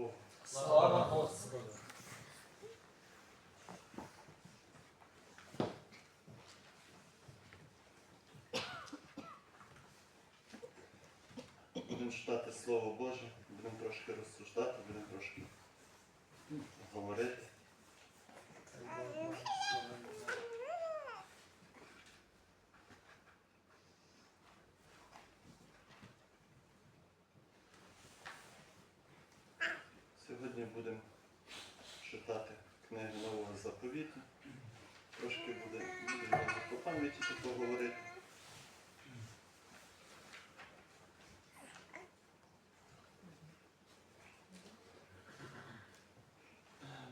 Богу. Слава Господу! Будемо читати Слово Боже, будемо трошки розсуждати, будемо трошки говорити. Сьогодні будемо читати книгу Нового заповіту. Трошки буде, буде по пам'яті тут поговорити.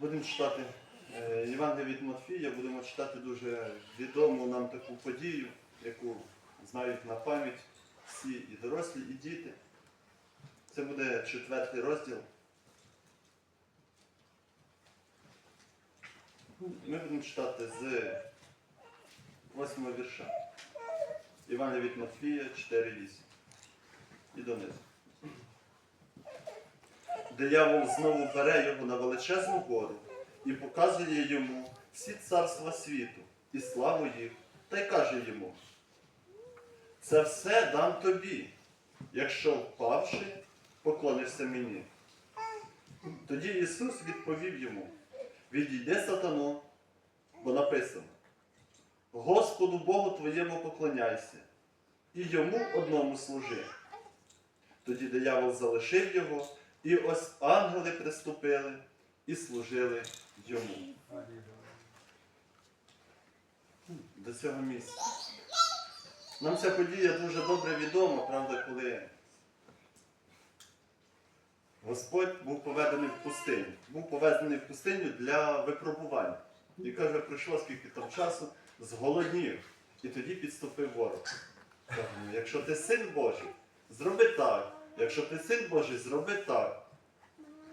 Будемо читати е, Євангелія від Матфія, будемо читати дуже відому нам таку подію, яку знають на пам'ять всі і дорослі, і діти. Це буде четвертий розділ. Ми будемо читати з 8 вірша. Івана від Матфія 4.8. І донизу. Диявол знову бере його на величезну гору і показує йому всі царства світу і славу їх, та й каже йому: Це все дам тобі, якщо впавши, поклонишся мені. Тоді Ісус відповів йому: Відійди, сатано, бо написано: Господу Богу твоєму поклоняйся, і йому одному служи. Тоді диявол залишив його, і ось ангели приступили і служили йому. До цього місця. Нам ця подія дуже добре відома, правда, коли Господь був поведений в пустиню. Був поведений в пустиню для випробування. І каже, пройшло скільки там часу, зголоднів. І тоді підступив ворог. «Ну, якщо ти син Божий, зроби так. Якщо ти син Божий, зроби так.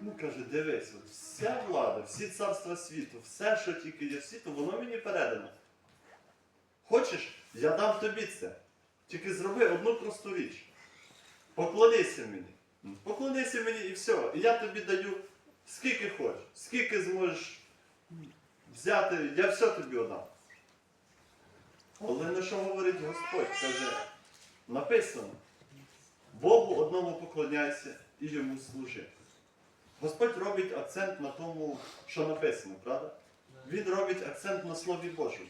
Ну, каже, дивись, от вся влада, всі царства світу, все, що тільки є в світу, воно мені передано. Хочеш, я дам тобі це. Тільки зроби одну просту річ. Поклонися мені. Поклонися мені і все. І я тобі даю скільки хочеш, скільки зможеш взяти, я все тобі отдам. Але на що говорить Господь? Каже, написано, Богу одному поклоняйся і йому служи. Господь робить акцент на тому, що написано, правда? Він робить акцент на Слові Божому.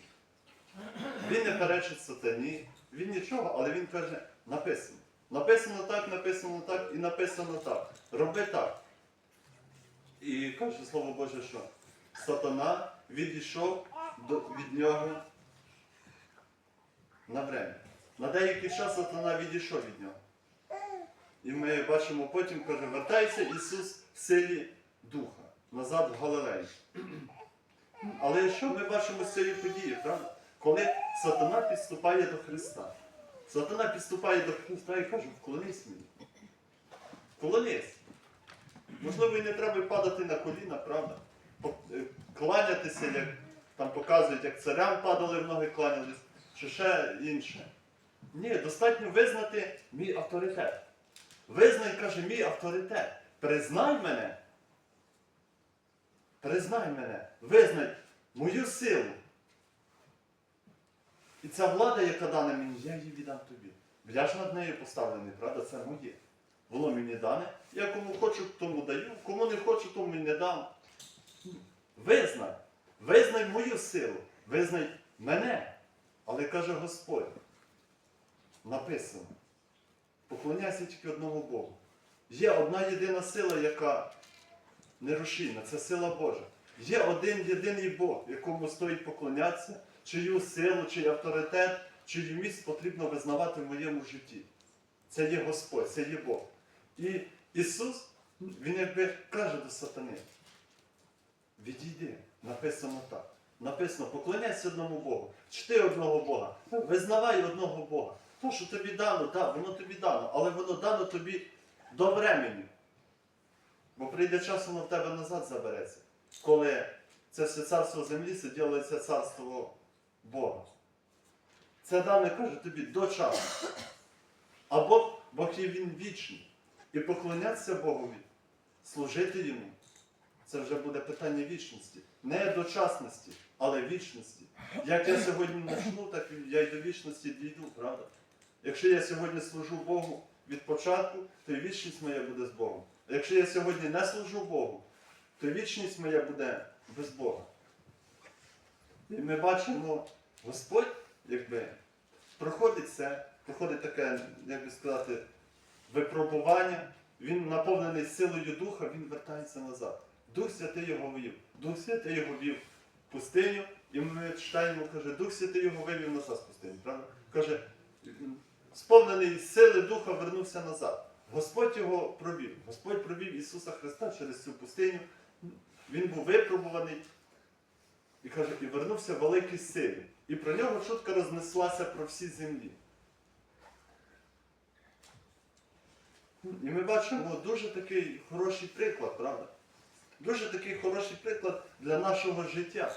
Він не перечить сатані, він нічого, але він каже, написано. Написано так, написано так і написано так. Роби так. І каже Слово Боже, що сатана відійшов до, від нього на время. На деякий час сатана відійшов від нього. І ми бачимо потім, каже, вертається Ісус в силі Духа назад в Галилею. Але що ми бачимо з цієї події, правда? Коли сатана підступає до Христа. Сатана підступає до Христа і каже, вклонись мені. Вклонись. Можливо, і не треба падати на коліна, правда? Е, Кланятися, як там показують, як царям падали в ноги, кланялись, чи ще інше. Ні, достатньо визнати мій авторитет. Визнай, каже, мій авторитет. Признай мене. Признай мене. Визнай мою силу. І ця влада, яка дана мені, я її віддам тобі. Я ж над нею поставлений, правда, це моє. Воно мені дане. Я кому хочу, тому даю, кому не хочу, тому й не дам. Визнай. Визнай мою силу. Визнай мене. Але каже Господь. Написано. Поклоняйся тільки одному Богу. Є одна єдина сила, яка нерушійна, це сила Божа. Є один єдиний Бог, якому стоїть поклонятися, чию силу, чий авторитет, чию місць потрібно визнавати в моєму житті. Це є Господь, це є Бог. І Ісус, Він якби каже до сатани, відійди, написано так. Написано, поклоняйся одному Богу, чти одного Бога, визнавай одного Бога. То, що тобі дано, так, воно тобі дано, але воно дано тобі до времені. Бо прийде час, воно в тебе назад забереться. Коли це все царство землі, це царство Бога. Це дане каже тобі до часу. А Бог, Бог є він вічний. І поклонятися Богові служити йому. Це вже буде питання вічності. Не дочасності, але вічності. Як я сьогодні почну, так я й до вічності дійду, правда? Якщо я сьогодні служу Богу від початку, то і вічність моя буде з Богом. А якщо я сьогодні не служу Богу, то вічність моя буде без Бога. І ми бачимо, Господь, якби, проходить це, проходить таке, як би сказати, випробування, він наповнений силою Духа, він вертається назад. Дух Святий його вів. Дух Святий його вів в пустиню, і ми читаємо, каже, Дух Святий його вивів назад з пустині. Правда? Каже, сповнений сили Духа вернувся назад. Господь його провів. Господь провів Ісуса Христа через цю пустиню. Він був випробуваний і каже, і вернувся в великій силі. І про нього чутка рознеслася про всі землі. І ми бачимо дуже такий хороший приклад, правда? Дуже такий хороший приклад для нашого життя.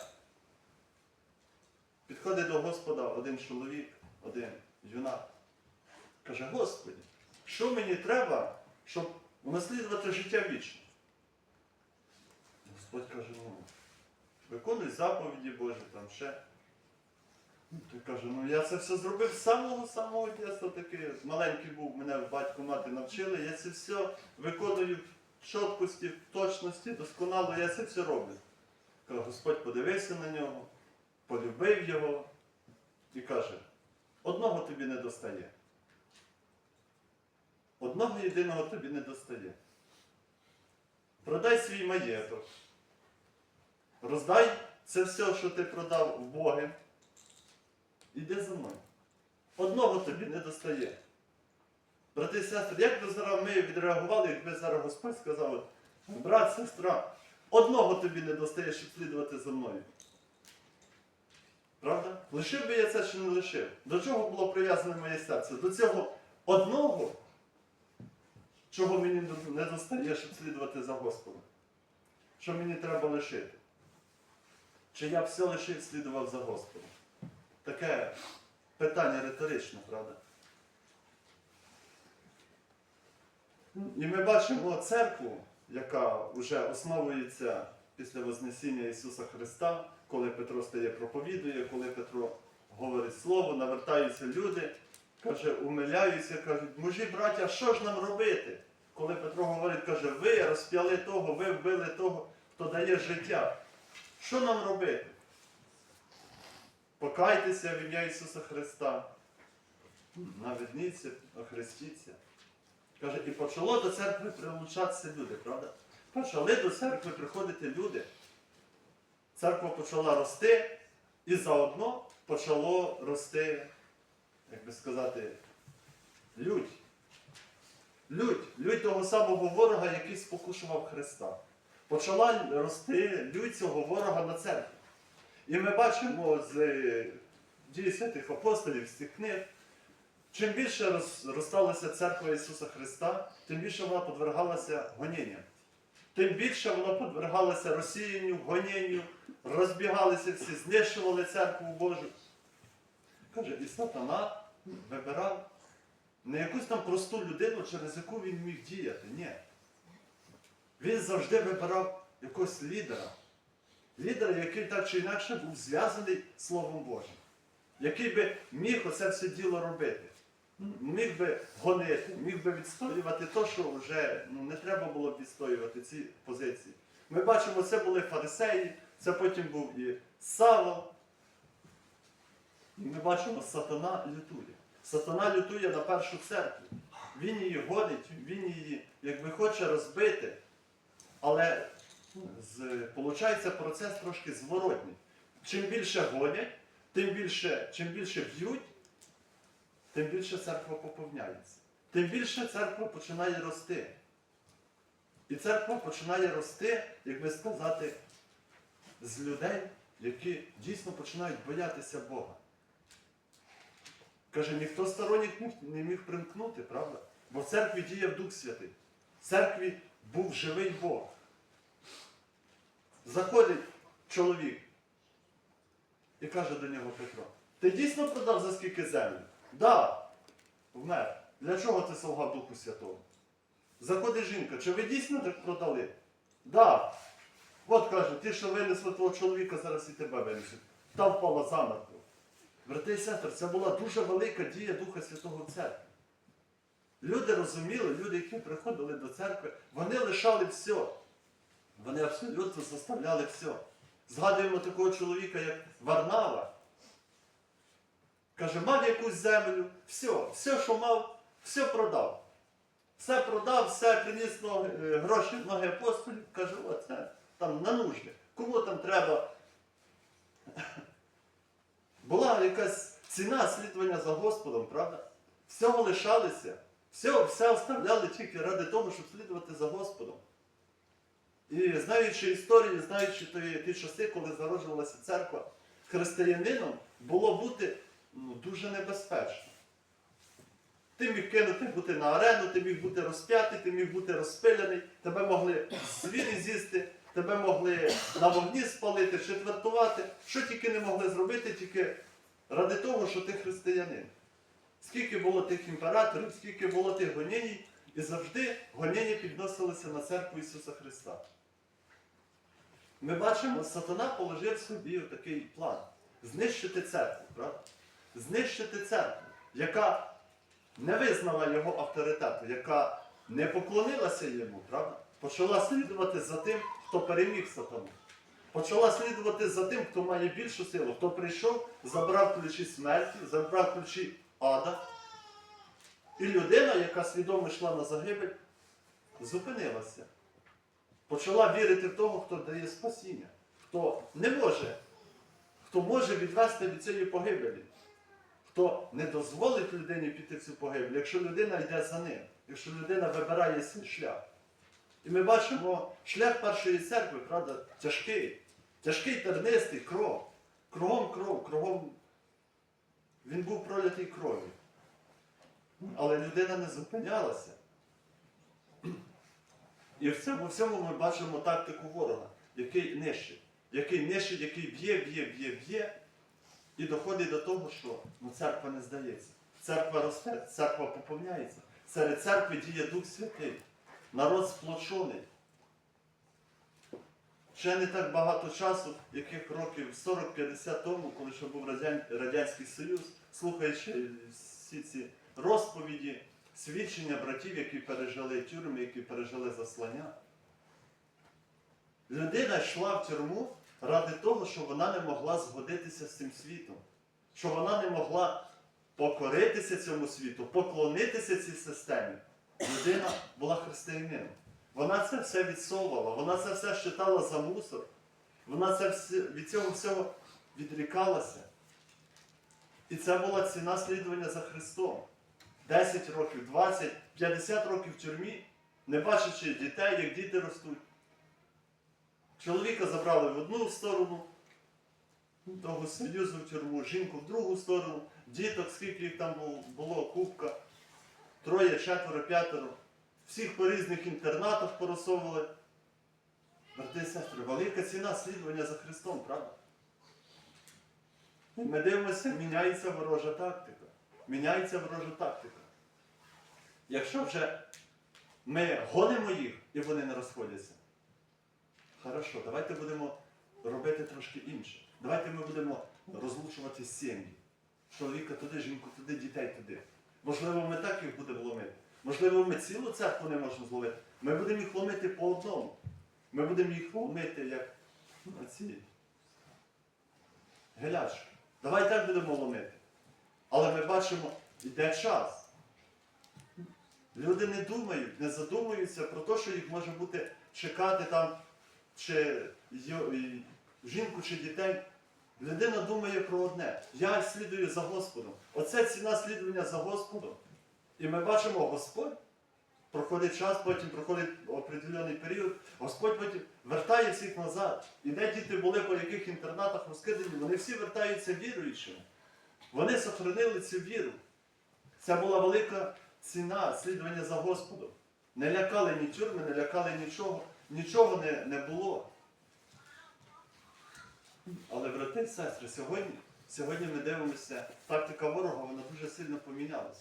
Підходить до Господа один чоловік, один юнак. Каже, Господи, що мені треба, щоб унаслідувати життя вічне? Господь каже, ну, виконуй заповіді Божі, там ще. Ну, Той каже, ну я це все зробив з самого-самого дитинства таки. Маленький був, мене батько мати навчили, я це все виконую в чіткості, в точності, досконало, я це все роблю. Каже, Господь подивився на нього, полюбив його і каже, одного тобі не достає. Одного єдиного тобі не достає. Продай свій маєток. Роздай це все, що ти продав в Боги. Іди за мною. Одного тобі не достає. Брати і сестри, як би зараз ми відреагували, якби зараз Господь сказав, брат, сестра, одного тобі не достає, щоб слідувати за мною. Правда? Лишив би я це чи не лишив? До чого було прив'язане моє серце? До цього одного, чого мені не достає, щоб слідувати за Господом. Що мені треба лишити? Чи я все лишив, слідував за Господом? Таке питання риторичне, правда? І ми бачимо церкву, яка вже основується після Вознесіння Ісуса Христа, коли Петро стає проповідує, коли Петро говорить Слово, навертаються люди, каже, умиляються, кажуть, мужі, браття, що ж нам робити? Коли Петро говорить, каже, ви розп'яли того, ви вбили того, хто дає життя. Що нам робити? Покайтеся в ім'я Ісуса Христа. Наведніться, охрестіться. Каже, і почало до церкви прилучатися люди, правда? Почали до церкви приходити люди. Церква почала рости, і заодно почало рости, як би сказати, людь. Людь, людь того самого ворога, який спокушував Христа. Почала рости людь цього ворога на церкві. І ми бачимо з е, дій святих апостолів, з цих книг, чим більше розросталася церква Ісуса Христа, тим більше вона подвергалася гонінням. Тим більше вона подвергалася розсіянню, гонінню, розбігалися всі, знищували церкву Божу. Каже, і сатана вибирав не якусь там просту людину, через яку він міг діяти. Ні. Він завжди вибирав якогось лідера. Лідера, який так чи інакше був зв'язаний Словом Божим, який би міг оце все діло робити. Міг би гонити, міг би відстоювати те, що вже ну, не треба було б відстоювати ці позиції. Ми бачимо, це були фарисеї, це потім був і Савол. І ми бачимо, сатана лютує. Сатана лютує на першу церкву. Він її гонить, він її, якби хоче розбити. Але виходить процес трошки зворотній. Чим більше гонять, тим більше, чим більше б'ють, тим більше церква поповняється. Тим більше церква починає рости. І церква починає рости, як би сказати, з людей, які дійсно починають боятися Бога. Каже, ніхто сторонніх не- міг примкнути, правда? Бо в церкві діяв Дух Святий. В церкві був живий Бог. Заходить чоловік і каже до нього Петро, ти дійсно продав за скільки землю? Да, вмер. Для чого ти солгав Духу Святому? Заходить жінка, чи ви дійсно так продали? Да. От каже, ти що винесли твого чоловіка, зараз і тебе винесуть. Та впала замертво. Брати і сестри, це була дуже велика дія Духа Святого в церкві. Люди розуміли, люди, які приходили до церкви, вони лишали все. Вони абсолютно заставляли все. Згадуємо такого чоловіка, як Варнава. Каже, мав якусь землю, все, все, що мав, все продав. Все продав, все приніс ноги, е, гроші ноги апостолів. Каже, оце там на нужди. Кому там треба? Була якась ціна слідування за Господом, правда? Всього лишалися, все, все оставляли тільки ради того, щоб слідувати за Господом. І знаючи історію, знаючи ті, ті часи, коли зароджувалася церква, християнином було бути ну, дуже небезпечно. Ти міг кинути бути на арену, ти міг бути розп'ятий, ти міг бути розпиляний, тебе могли звірі з'їсти, тебе могли на вогні спалити, четвертувати, що тільки не могли зробити, тільки ради того, що ти християнин. Скільки було тих імператорів, скільки було тих гонінь, і завжди гоніння підносилися на церкву Ісуса Христа. Ми бачимо, сатана положив собі такий план знищити церкву, правда? Знищити церкву, яка не визнала його авторитету, яка не поклонилася йому, правда? Почала слідувати за тим, хто переміг сатану. Почала слідувати за тим, хто має більшу силу, хто прийшов, забрав ключі смерті, забрав ключі ада. І людина, яка свідомо йшла на загибель, зупинилася. Почала вірити в того, хто дає спасіння, хто не може, хто може відвести від цієї погибелі, хто не дозволить людині піти в цю погибель, якщо людина йде за ним, якщо людина вибирає свій шлях. І ми бачимо, шлях першої церкви, правда, тяжкий, тяжкий тернистий кров. Кругом кров, кругом він був пролитий кров'ю. Але людина не зупинялася. І в цьому всьому ми бачимо тактику ворога, який нищить, який нищить, який б'є, б'є, б'є, б'є, і доходить до того, що ну, церква не здається. Церква росте, церква поповняється. Серед церкви діє Дух Святий, народ сплочений. Ще не так багато часу, яких років 40-50 тому, коли ще був Радянський Союз, слухаючи всі ці розповіді, свідчення братів, які пережили тюрми, які пережили заслання. Людина йшла в тюрму ради того, що вона не могла згодитися з цим світом, що вона не могла покоритися цьому світу, поклонитися цій системі. Людина була християнином. Вона це все відсовувала, вона це все считала за мусор. Вона це все, від цього всього відрікалася. І це була ціна слідування за Христом. 10 років, 20, 50 років в тюрмі, не бачачи дітей, як діти ростуть. Чоловіка забрали в одну сторону того союзу в тюрму, жінку в другу сторону, діток, скільки їх там було, було кубка, троє, четверо, п'ятеро. Всіх по різних інтернатах поросовували. Брати і сестри, велика ціна слідування за Христом, правда? Ми дивимося, міняється ворожа тактика. Міняється ворожа тактика. Якщо вже ми гонимо їх і вони не розходяться, хорошо, давайте будемо робити трошки інше. Давайте ми будемо розлучувати сім'ї. Чоловіка туди, жінку туди, дітей туди. Можливо, ми так їх будемо ломити. Можливо, ми цілу церкву не можемо зловити. Ми будемо їх ломити по одному. Ми будемо їх ломити як на ці гелячки. Давай так будемо ломити. Але ми бачимо, йде час. Люди не думають, не задумуються про те, що їх може бути чекати там чи жінку, чи дітей. Людина думає про одне. Я слідую за Господом. Оце ціна слідування за Господом. І ми бачимо, Господь проходить час, потім проходить определений період, Господь потім вертає всіх назад. І де діти були, по яких інтернатах розкидані, вони всі вертаються віруючими. Вони сохранили цю віру. Це була велика ціна слідування за Господом. Не лякали ні тюрми, не лякали нічого, нічого не, не було. Але, брати і сестри, сьогодні, сьогодні ми дивимося, тактика ворога вона дуже сильно помінялася.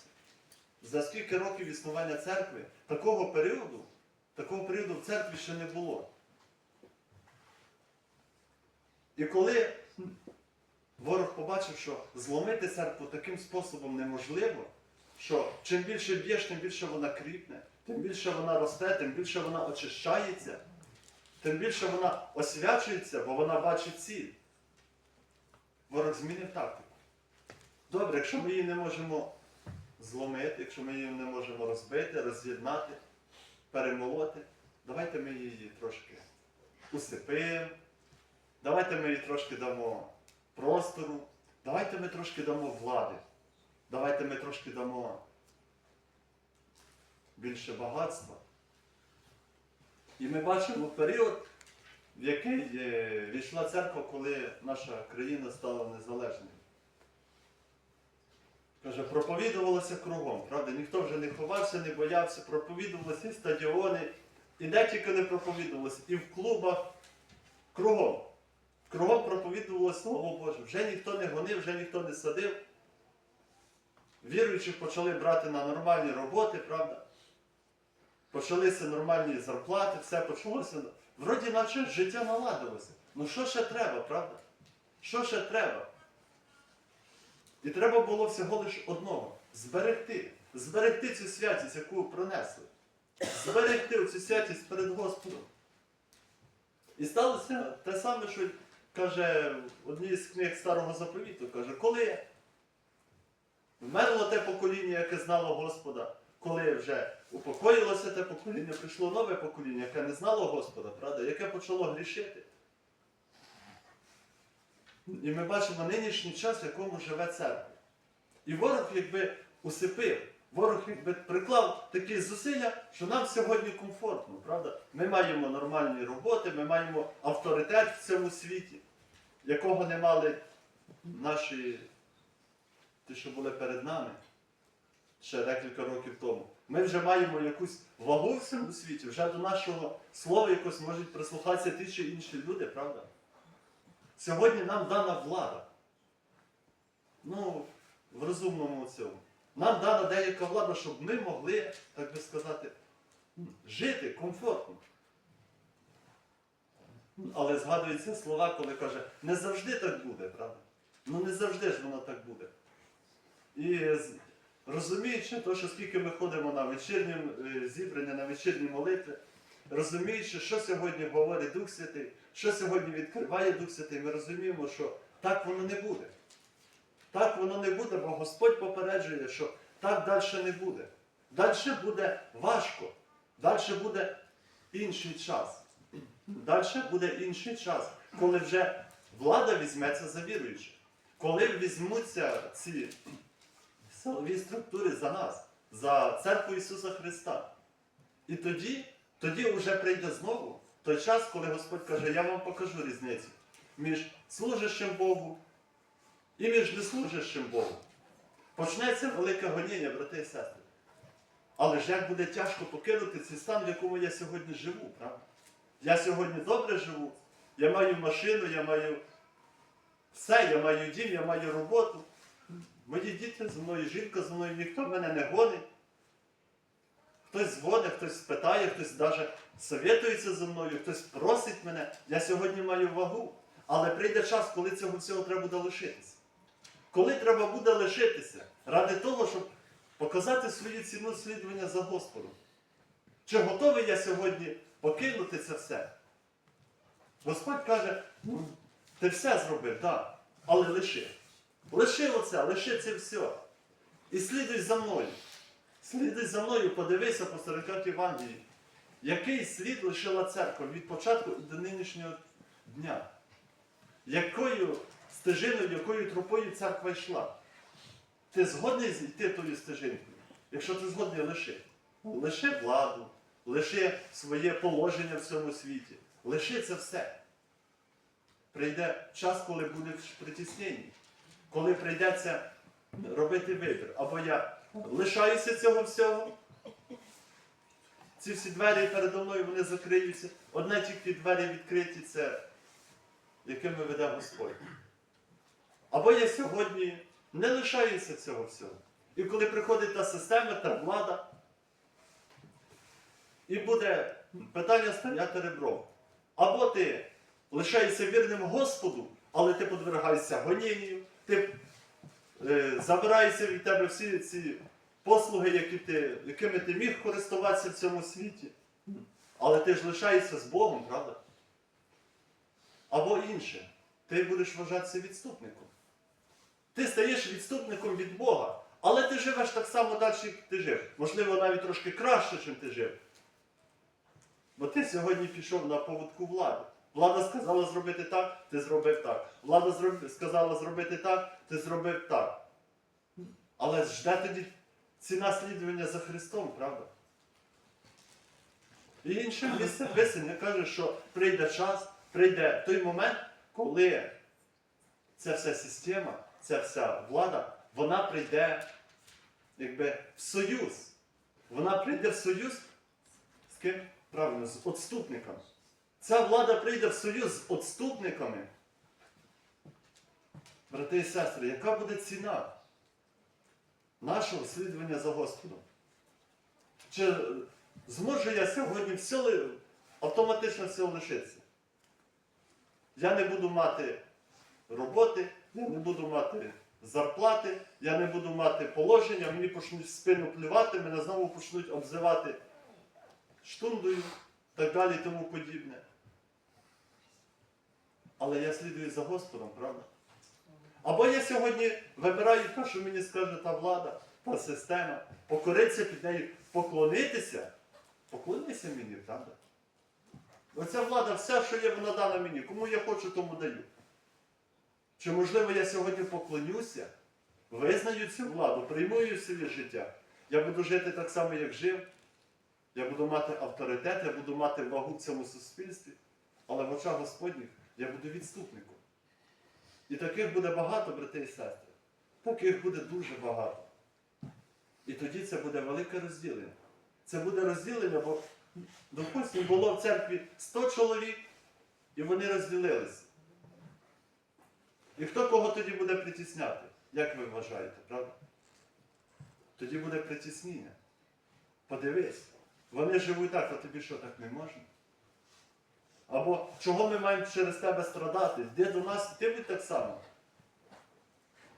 За скільки років існування церкви, такого періоду, такого періоду в церкві ще не було. І коли ворог побачив, що зломити церкву таким способом неможливо, що чим більше б'єш, тим більше вона кріпне, тим більше вона росте, тим більше вона очищається, тим більше вона освячується, бо вона бачить ціль. Ворог змінив тактику. Добре, якщо ми її не можемо зломити, якщо ми її не можемо розбити, роз'єднати, перемолоти, давайте ми її трошки усипимо, давайте ми їй трошки дамо простору, давайте ми трошки дамо влади, давайте ми трошки дамо більше багатства. І ми бачимо період, в який е, війшла церква, коли наша країна стала незалежною. Каже, проповідувалося кругом, правда? Ніхто вже не ховався, не боявся, проповідувалося і стадіони, і де тільки не проповідувалося, і в клубах, кругом. Кругом проповідувалося Слово Боже. Вже ніхто не гонив, вже ніхто не садив. Віруючі почали брати на нормальні роботи, правда? Почалися нормальні зарплати, все почалося. Вроді наче життя наладилося. Ну що ще треба, правда? Що ще треба? І треба було всього лише одного зберегти. Зберегти цю святість, яку пронесли. Зберегти цю святість перед Господом. І сталося те саме, що каже одній з книг Старого Заповіту, каже, коли вмерло те покоління, яке знало Господа, коли вже упокоїлося те покоління, прийшло нове покоління, яке не знало Господа, правда, яке почало грішити. І ми бачимо нинішній час, в якому живе церква. І ворог якби усипив, ворог якби приклав такі зусилля, що нам сьогодні комфортно, правда? Ми маємо нормальні роботи, ми маємо авторитет в цьому світі, якого не мали наші, ті, що були перед нами ще декілька років тому. Ми вже маємо якусь вагу в цьому світі, вже до нашого слова якось можуть прислухатися ті чи інші люди, правда? Сьогодні нам дана влада. Ну, в розумному цьому. Нам дана деяка влада, щоб ми могли, так би сказати, жити комфортно. Але згадуються слова, коли каже, не завжди так буде, правда? Ну не завжди ж воно так буде. І розуміючи те, що скільки ми ходимо на вечірні е, зібрання, на вечірні молитви, розуміючи, що сьогодні говорить Дух Святий, що сьогодні відкриває Дух Святий, ми розуміємо, що так воно не буде. Так воно не буде, бо Господь попереджує, що так далі не буде. Далі буде важко, далі буде інший час. Далі буде інший час, коли вже влада візьметься за віруючих. Коли візьмуться ці силові структури за нас, за церкву Ісуса Христа. І тоді, тоді вже прийде знову той час, коли Господь каже, я вам покажу різницю між служащим Богу і між неслужащим Богу. Почнеться велике гоніння, брати і сестри. Але ж як буде тяжко покинути цей стан, в якому я сьогодні живу, правда? Я сьогодні добре живу, я маю машину, я маю все, я маю дім, я маю роботу. Мої діти зі мною, жінка зі мною, ніхто мене не гонить. Хтось дзвонить, хтось спитає, хтось навіть совєтується зі мною, хтось просить мене. Я сьогодні маю вагу. Але прийде час, коли цього всього треба буде лишитися. Коли треба буде лишитися ради того, щоб показати свою ціну слідування за Господом. Чи готовий я сьогодні покинути це все? Господь каже, ти все зробив, так, але лиши. Лиши оце, лиши це все. І слідуй за мною. Слідуй за мною, подивися по сторінках Євангелії. Який слід лишила церква від початку і до нинішнього дня? Якою стежиною, якою тропою церква йшла? Ти згодний йти тою стежинкою? Якщо ти згодний, лиши. Лиши владу, лиши своє положення в цьому світі. Лиши це все. Прийде час, коли будеш в притісненні, коли прийдеться робити вибір. Або я лишаюся цього всього. Ці всі двері передо мною вони закриються. Одне тільки двері відкриті це, якими веде Господь. Або я сьогодні не лишаюся цього всього. І коли приходить та система, та влада, і буде питання стояти ребром. Або ти лишаєшся вірним Господу, але ти подвергаєшся гонінню, ти е, забираєшся від тебе всі ці послуги, які ти, якими ти міг користуватися в цьому світі. Але ти ж лишаєшся з Богом, правда? Або інше, ти будеш вважатися відступником. Ти стаєш відступником від Бога, але ти живеш так само далі, як ти жив. Можливо, навіть трошки краще, ніж ти жив. Бо ти сьогодні пішов на поводку влади. Влада сказала зробити так, ти зробив так. Влада зроб... сказала зробити так, ти зробив так. Але ж де тоді ціна слідування за Христом, правда? І інше місце Писання каже, що прийде час, прийде той момент, коли ця вся система, ця вся влада, вона прийде якби, в союз. Вона прийде в союз з ким? Правильно, з отступниками. Ця влада прийде в союз з отступниками. Брати і сестри, яка буде ціна нашого слідування за Господом? Чи зможу я сьогодні все автоматично все лишитися? Я не буду мати роботи, я не буду мати зарплати, я не буду мати положення, мені почнуть спину плювати, мене знову почнуть обзивати штундою, так далі і тому подібне. Але я слідую за Господом, правда? Або я сьогодні вибираю те, що мені скаже та влада, та система, покоритися під нею, поклонитися. Поклонися мені, правда? Оця влада, все, що є, вона дана мені. Кому я хочу, тому даю. Чи можливо я сьогодні поклонюся, визнаю цю владу, прийму її в своє життя. Я буду жити так само, як жив. Я буду мати авторитет, я буду мати вагу в цьому суспільстві, але в очах Господніх я буду відступником. І таких буде багато, брати і сестри. Таких буде дуже багато. І тоді це буде велике розділення. Це буде розділення, бо, допустимо, було в церкві 100 чоловік, і вони розділилися. І хто кого тоді буде притісняти? Як ви вважаєте, правда? Тоді буде притіснення. Подивись, вони живуть так, а тобі що так не можна? Або чого ми маємо через тебе страдати? Йди до нас, ти будь так само.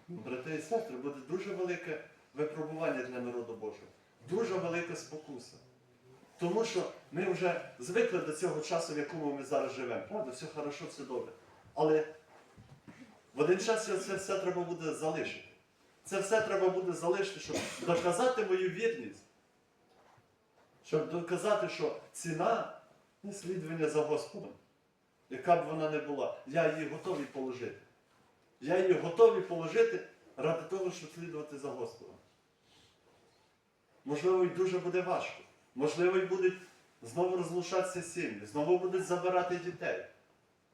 Брати і сестри, буде дуже велике випробування для народу Божого. Дуже велика спокуса. Тому що ми вже звикли до цього часу, в якому ми зараз живемо. Правда, все хорошо, все добре. Але в один час це все треба буде залишити. Це все треба буде залишити, щоб доказати мою вірність. Щоб доказати, що ціна наслідування за Господом, яка б вона не була, я її готовий положити. Я її готовий положити ради того, щоб слідувати за Господом. Можливо, і дуже буде важко. Можливо, і будуть знову розлучатися сім'ї, знову будуть забирати дітей.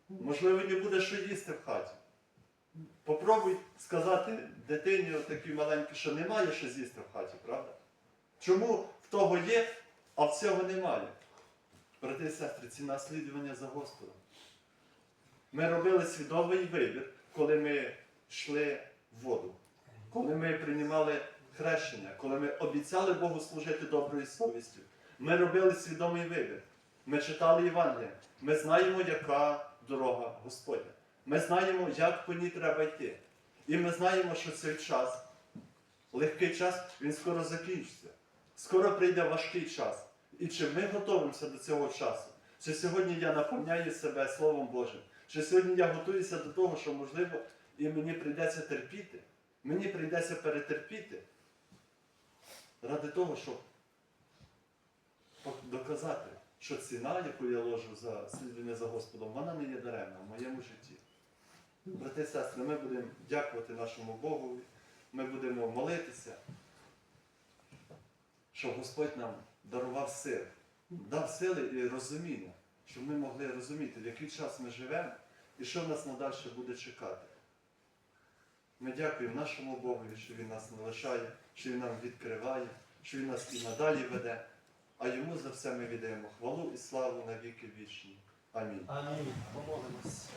Можливо, не буде що їсти в хаті. Попробуй сказати дитині такій маленькій, що немає що з'їсти в хаті, правда? Чому в того є, а в цього немає? Брати і сестри, ці наслідування за Господом. Ми робили свідомий вибір, коли ми йшли в воду, коли ми приймали хрещення, коли ми обіцяли Богу служити доброю совістю. Ми робили свідомий вибір. Ми читали Євангелія. Ми знаємо, яка дорога Господня. Ми знаємо, як по ній треба йти. І ми знаємо, що цей час, легкий час, він скоро закінчиться. Скоро прийде важкий час. І чи ми готуємося до цього часу? Чи сьогодні я наповняю себе Словом Божим? Чи сьогодні я готуюся до того, що, можливо, і мені прийдеться терпіти? Мені прийдеться перетерпіти ради того, щоб доказати, що ціна, яку я ложу за слідування за Господом, вона не є даремна в моєму житті. Брати і сестри, ми будемо дякувати нашому Богу, ми будемо молитися, щоб Господь нам дарував сили, дав сили і розуміння, щоб ми могли розуміти, в який час ми живемо і що нас надальше буде чекати. Ми дякуємо нашому Богові, що Він нас не лишає, що Він нам відкриває, що Він нас і надалі веде. А йому за все ми віддаємо хвалу і славу на віки вічні. Амінь. Амінь. Помолимось.